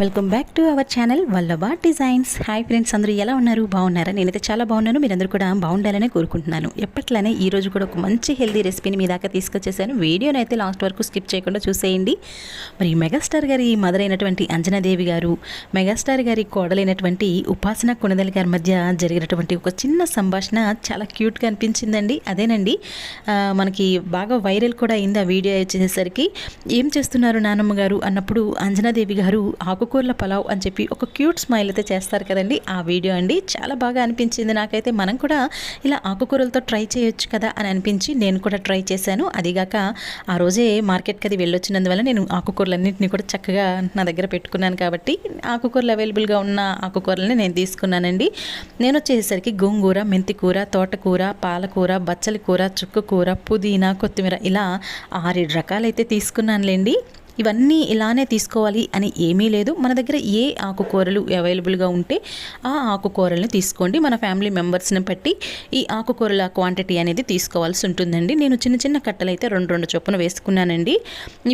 Welcome back to our channel Vallabha designs hi friends అందరూ ఎలా ఉన్నారు? బాగున్నారా? నేనైతే చాలా బాగున్నాను. మీరందరూ కూడా బాగుండాలని కోరుకుంటున్నాను. ఎప్పట్లానే ఈ రోజు కూడా ఒక మంచి హెల్దీ రెసిపీని మీ దాకా తీసుకొచ్చేసాను. వీడియోని అయితే లాస్ట్ వరకు స్కిప్ చేయకుండా చూసేయండి. మరి మెగాస్టార్ గారి మదర్ అయినటువంటి అంజనాదేవి గారు మెగాస్టార్ గారి కోడలైనటువంటి ఉపాసన కొనదల గారి మధ్య జరిగినటువంటి ఒక చిన్న సంభాషణ చాలా క్యూట్గా అనిపించిందండి. అదేనండి మనకి బాగా వైరల్ కూడా అయింది ఆ వీడియో వచ్చేసరికి ఏం చేస్తున్నారు నానమ్మ గారు? అన్నప్పుడు అంజనాదేవి గారు ఆకు ఆకుకూరల పలావ్ అని చెప్పి ఒక క్యూట్ స్మైల్ అయితే చేస్తారు కదండి ఆ వీడియో అండి. చాలా బాగా అనిపించింది నాకైతే. మనం కూడా ఇలా ఆకుకూరలతో ట్రై చేయొచ్చు కదా అని అనిపించి నేను కూడా ట్రై చేశాను. అదిగాక ఆ రోజే మార్కెట్కి అది వెళ్ళొచ్చినందువల్ల నేను ఆకుకూరలన్నింటినీ కూడా చక్కగా నా దగ్గర పెట్టుకున్నాను కాబట్టి ఆకుకూరలు అవైలబుల్గా ఉన్న ఆకుకూరలని నేను తీసుకున్నానండి. నేను వచ్చేసరికి గోంగూర మెంతికూర తోటకూర పాలకూర బచ్చలి కూర చుక్కకూర పుదీనా కొత్తిమీర ఇలా ఆరేడు రకాలైతే తీసుకున్నానులేండి. ఇవన్నీ ఇలానే తీసుకోవాలి అని ఏమీ లేదు. మన దగ్గర ఏ ఆకుకూరలు అవైలబుల్గా ఉంటే ఆ ఆకుకూరల్ని తీసుకోండి. మన ఫ్యామిలీ మెంబర్స్ని బట్టి ఈ ఆకుకూరల క్వాంటిటీ అనేది తీసుకోవాల్సి ఉంటుందండి. నేను చిన్న చిన్న కట్టలు అయితే రెండు రెండు చొప్పున వేసుకున్నానండి.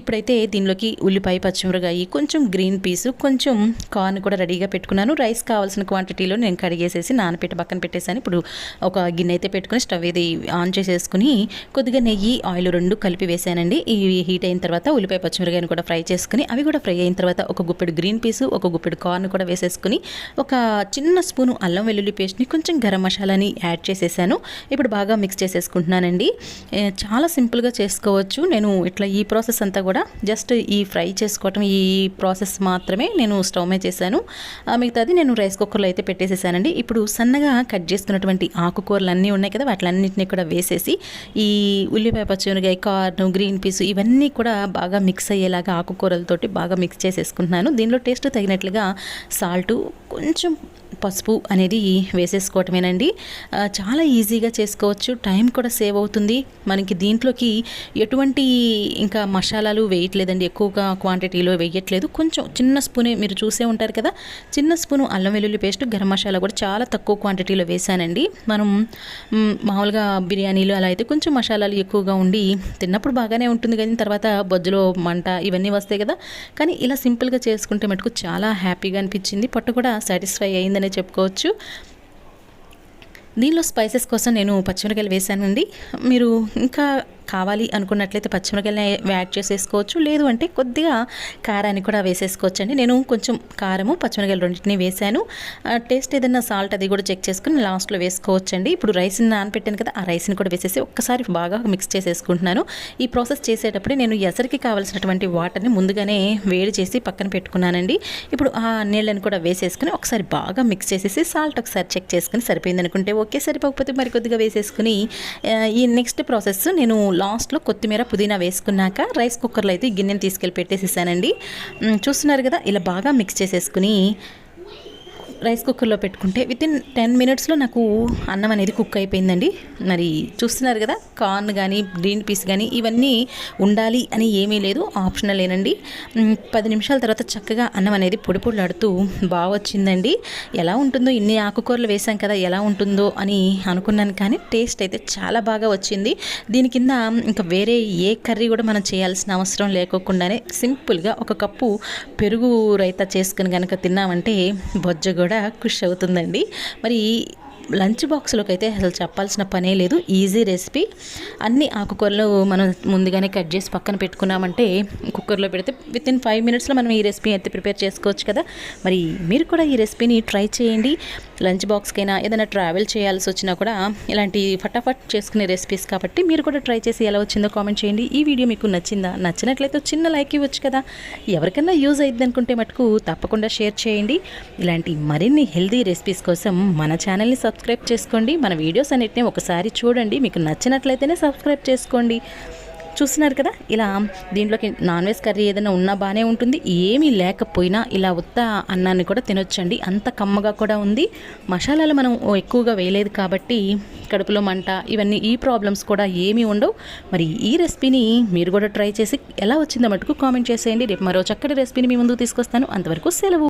ఇప్పుడైతే దీనిలోకి ఉల్లిపాయ పచ్చిమిరకాయ కొంచెం గ్రీన్ పీసు కొంచెం కార్న్ కూడా రెడీగా పెట్టుకున్నాను. రైస్ కావాల్సిన క్వాంటిటీలో నేను కడిగేసేసి నానపెట్టి పక్కన పెట్టేసాను ఇప్పుడు ఒక గిన్నె అయితే పెట్టుకుని స్టవ్ ఇది ఆన్ చేసేసుకుని కొద్దిగా నెయ్యి ఆయిల్ రెండు కలిపి వేసానండి ఇవి హీట్ అయిన తర్వాత ఉల్లిపాయ పచ్చిమిరకాయను కూడా ఫ్రై చేసుకుని అవి కూడా ఫ్రై అయిన తర్వాత ఒక గుప్పెడు గ్రీన్ పీసు ఒక గుప్పెడు కార్న్ కూడా వేసేసుకుని ఒక చిన్న స్పూను అల్లం వెల్లుల్లి పేస్ట్ని కొంచెం గరం మసాలాని యాడ్ చేసేసాను. ఇప్పుడు బాగా మిక్స్ చేసేసుకుంటున్నానండి. చాలా సింపుల్గా చేసుకోవచ్చు. నేను ఇట్లా ఈ ప్రాసెస్ అంతా కూడా జస్ట్ ఈ ఫ్రై చేసుకోవటం ఈ ప్రాసెస్ మాత్రమే నేను స్టవ్ మీద చేశాను. ఆ, మిగతాది నేను రైస్ కుక్కర్లో అయితే పెట్టేసేసానండి. ఇప్పుడు సన్నగా కట్ చేసుకున్నటువంటి ఆకుకూరలు అన్నీ ఉన్నాయి కదా వాటిలన్నింటినీ కూడా వేసేసి ఈ ఉల్లిపాయ పచ్చిమిరకాయ కార్న్ గ్రీన్ పీస్ ఇవన్నీ కూడా బాగా మిక్స్ అయ్యేలాగా ఆకుకూరలతోటి బాగా మిక్స్ చేసేసుకుంటున్నాను. దీనిలో టేస్ట్ తగినట్లుగా సాల్ట్ కొంచెం పసుపు అనేది వేసేసుకోవటమేనండి. చాలా ఈజీగా చేసుకోవచ్చు. టైం కూడా సేవ్ అవుతుంది. మనకి దీంట్లోకి ఎటువంటి ఇంకా మసాలాలు వేయట్లేదండి. ఎక్కువగా క్వాంటిటీలో వేయట్లేదు. కొంచెం చిన్న స్పూనే మీరు చూసే ఉంటారు కదా. చిన్న స్పూను అల్లం వెల్లుల్లి పేస్ట్ గరం మసాలా కూడా చాలా తక్కువ క్వాంటిటీలో వేసానండి మనం మామూలుగా బిర్యానీలు అలా అయితే కొంచెం మసాలాలు ఎక్కువగా ఉండి తిన్నప్పుడు బాగానే ఉంటుంది. కానీ తర్వాత బొజ్జులో మంట ఇవన్నీ వస్తాయి కదా. కానీ ఇలా సింపుల్గా చేసుకుంటే మటుకు చాలా హ్యాపీగా అనిపించింది. పొట్టు కూడా సాటిస్ఫై అయిందనే చెప్పుకోవచ్చు. దీనిలో స్పైసెస్ కోసం నేను పచ్చిమిరకాయలు వేసానండి మీరు ఇంకా కావాలి అనుకున్నట్లయితే పచ్చిమిరకాయలని యాడ్ చేసేసుకోవచ్చు. లేదు అంటే కొద్దిగా కారాన్ని కూడా వేసేసుకోవచ్చు అండి నేను కొంచెం కారము పచ్చిమిరకాయలు రెండింటిని వేసాను టేస్ట్ ఏదైనా సాల్ట్ అది కూడా చెక్ చేసుకుని లాస్ట్లో వేసుకోవచ్చండి. ఇప్పుడు రైస్ని నానపెట్టాను కదా ఆ రైస్ని కూడా వేసేసి ఒక్కసారి బాగా మిక్స్ చేసేసుకుంటున్నాను. ఈ ప్రాసెస్ చేసేటప్పుడు నేను ఎసరికి కావాల్సినటువంటి వాటర్ని ముందుగానే వేడి చేసి పక్కన పెట్టుకున్నానండి. ఇప్పుడు ఆ నీళ్ళని కూడా వేసేసుకుని ఒకసారి బాగా మిక్స్ చేసేసి సాల్ట్ ఒకసారి చెక్ చేసుకుని సరిపోయింది అనుకుంటే ఓకే సరిపోకపోతే మరి కొద్దిగా వేసేసుకుని ఈ నెక్స్ట్ ప్రాసెస్ నేను లాస్ట్లో కొత్తిమీర పుదీనా వేసుకున్నాక రైస్ కుక్కర్లో అయితే గిన్నెను గిన్నెని తీసుకెళ్ళి పెట్టేసేసానండి. చూస్తున్నారు కదా ఇలా బాగా మిక్స్ చేసేసుకుని రైస్ కుక్కర్లో పెట్టుకుంటే విత్ ఇన్ టెన్ మినిట్స్లో నాకు అన్నం అనేది కుక్ అయిపోయిందండి. మరి చూస్తున్నారు కదా కార్న్ కానీ గ్రీన్ పీస్ కానీ ఇవన్నీ ఉండాలి అని ఏమీ లేదు ఆప్షనల్ ఏనండి. పది నిమిషాల తర్వాత చక్కగా అన్నం అనేది పొడి పొడిలాడుతూ బాగా వచ్చిందండి. ఎలా ఉంటుందో ఇన్ని ఆకుకూరలు వేసాం కదా ఎలా ఉంటుందో అని అనుకున్నాను కానీ టేస్ట్ అయితే చాలా బాగా వచ్చింది. దీని కింద ఇంకా వేరే ఏ కర్రీ కూడా మనం చేయాల్సిన అవసరం లేకోకుండానే సింపుల్గా ఒక కప్పు పెరుగు రైతా చేసుకుని కనుక తిన్నామంటే బొజ్జ కూడా ఖుషి అవుతుందండి. మరి లంచ్ బాక్స్లోకి అయితే అసలు చెప్పాల్సిన పనే లేదు. Easy recipe. అన్ని ఆకుకూరలు మనం ముందుగానే కట్ చేసి పక్కన పెట్టుకున్నామంటే కుక్కర్లో పెడితే విత్ ఇన్ ఫైవ్ మినిట్స్లో మనం ఈ రెసిపీ అయితే ప్రిపేర్ చేసుకోవచ్చు కదా. మరి మీరు కూడా ఈ రెసిపీని ట్రై చేయండి. లంచ్ బాక్స్కైనా ఏదైనా ట్రావెల్ చేయాల్సి వచ్చినా కూడా ఇలాంటి ఫటాఫట్ చేసుకునే రెసిపీస్ కాబట్టి మీరు కూడా ట్రై చేసి ఎలా వచ్చిందో కామెంట్ చేయండి. ఈ వీడియో మీకు నచ్చిందా? నచ్చినట్లయితే చిన్న లైక్ ఇవ్వచ్చు కదా. ఎవరికైనా యూజ్ అయ్యింది అనుకుంటే మటుకు తప్పకుండా షేర్ చేయండి. ఇలాంటి మరిన్ని హెల్దీ రెసిపీస్ కోసం మన ఛానల్ని సబ్స్క్రైబ్ చేసుకోండి. మన వీడియోస్ అన్నిటిని ఒకసారి చూడండి. మీకు నచ్చినట్లయితేనే సబ్స్క్రైబ్ చేసుకోండి. చూస్తున్నారు కదా? ఇలా దీంట్లోకి నాన్ వెజ్ కర్రీ ఏదైనా ఉన్నా బాగానే ఉంటుంది. ఏమీ లేకపోయినా ఇలా ఉత్త అన్నాన్ని కూడా తినొచ్చండి. అంత కమ్మగా కూడా ఉంది. మసాలాలు మనం ఎక్కువగా వేయలేదు కాబట్టి కడుపులో మంట ఇవన్నీ ఈ ప్రాబ్లమ్స్ కూడా ఏమీ ఉండవు. మరి ఈ రెసిపీని మీరు కూడా ట్రై చేసి ఎలా వచ్చిందో మటుకు కామెంట్ చేసేయండి. రేపు మరో చక్కటి రెసిపీని మీ ముందుకు తీసుకొస్తాను. అంతవరకు సెలవు.